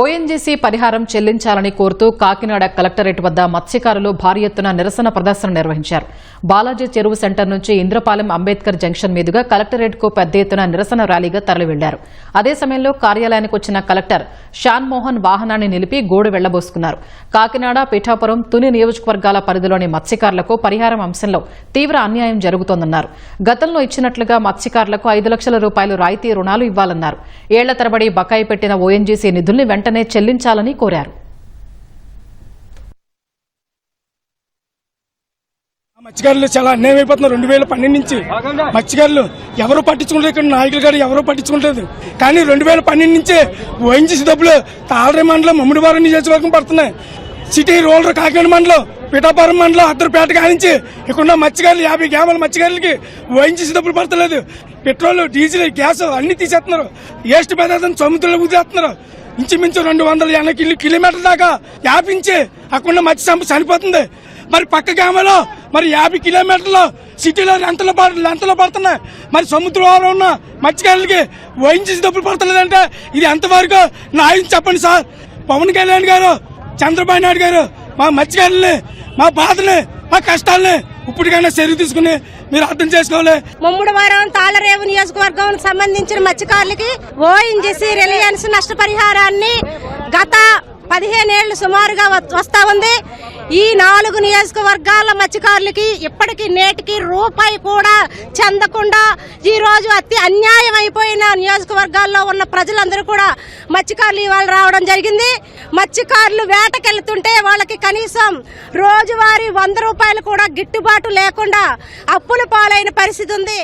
ONGC పరిహారం చెల్లించాలని కోరుతూ కాకినాడ కలెక్టరేట్ వద్ద మత్స్యకారులు భారీ ఎత్తున నిరసన ప్రదర్శన నిర్వహించారు. బాలాజీ చెరువు సెంటర్ నుంచి ఇంద్రపాలెం అంబేద్కర్ జంక్షన్ మీదుగా కలెక్టరేట్కు పెద్ద ఎత్తున నిరసన ర్యాలీగా తరలి వెళ్ళారు అదే సమయంలో కార్యాలయానికి వచ్చిన కలెక్టర్ షాన్ మోహన్ వాహనాన్ని నిలిపి గోడు వెళ్ళబోసుకున్నారు. కాకినాడ పిఠాపురం తుని నియోజకవర్గాల పరిధిలోని మత్స్యకారులకు పరిహారం అంశంలో తీవ్ర అన్యాయం జరుగుతోందన్నారు. గతంలో ఇచ్చినట్లుగా మత్స్యకారులకు ఐదు లక్షల రూపాయలు రాయితీ రుణాలు ఇవ్వాలన్నారు. ఏళ్ళ తరబడి బకాయి పెట్టిన ఓఎన్జీసీ నిధుల్ని వెంటనే చెల్లించాలని కోరారు. మత్స్యకారులు చాలా అన్యాయం అయిపోతున్నారు. రెండు వేల పన్నెండు నుంచి మత్స్యకారులు ఎవరు పట్టించుకుంటారు? ఇక్కడ నాయకులు గారు ఎవరు పట్టించుకుంటలేదు కానీ రెండు వేల పన్నెండు నుంచి ఓఎన్జీసీ డబ్బులు తాళరే మండలం ముమ్మిడివారం నియోజకవర్గం పడుతున్నాయి. సిటీ రోలర్ కాకినాడ మండలం పిఠాపురం మండలం అద్దరుపేట కానించి ఇక్కడ మత్స్యకారులు యాభై గ్రామాల మత్స్యకారులకి ఓఎన్జీసీ డబ్బులు పడతలేదు. పెట్రోల్ డీజిల్ గ్యాస్ అన్ని తీసేస్తున్నారు. వేస్ట్ పదార్థం సముద్రంలో వదిలేస్తున్నారు ఇంచుమించు రెండు వందల ఎనభై కిలో కిలోమీటర్ల దాకా వ్యాపించి అక్కడ మత్స్య సంపద చనిపోతుంది మరి పక్క గ్రామంలో మరి యాభై కిలోమీటర్లు సిటీలో లెంతలో లెంతలు పడుతున్నాయి. మరి సముద్రంలో ఉన్న మత్స్యకారులకి వహించి డబ్బులు పడతలేదంటే ఇది ఎంతవరకు న్యాయం చెప్పండి సార్. పవన్ కళ్యాణ్ గారు చంద్రబాబు నాయుడు గారు మా మత్స్యకారుల్ని మా బాధని మా కష్టాలని ఇప్పటికైనా చర్య తీసుకుని మీరు అర్థం చేసుకోవాలి. ముమ్మిడివారం తాళరేవు నియోజకవర్గం సంబంధించిన మత్స్యకారులకి ఓఎన్జీసీ రిలయన్స్ నష్టపరిహారాన్ని గత పదిహేనేళ్ళు సుమారుగా వస్తా ఉంది. ఈ నాలుగు నియోజకవర్గాల మత్స్యకారులకి ఇప్పటికీ నేటికి రూపాయి కూడా చెందకుండా ఈరోజు అతి అన్యాయం అయిపోయిన నియోజకవర్గాల్లో ఉన్న ప్రజలందరూ కూడా మత్స్యకారులు ఇవాళ రావడం జరిగింది. మత్స్యకారులు వేటకెళ్తుంటే వాళ్ళకి కనీసం రోజువారీ వంద రూపాయలు కూడా గిట్టుబాటు లేకుండా అప్పుల పాలైన పరిస్థితి ఉంది.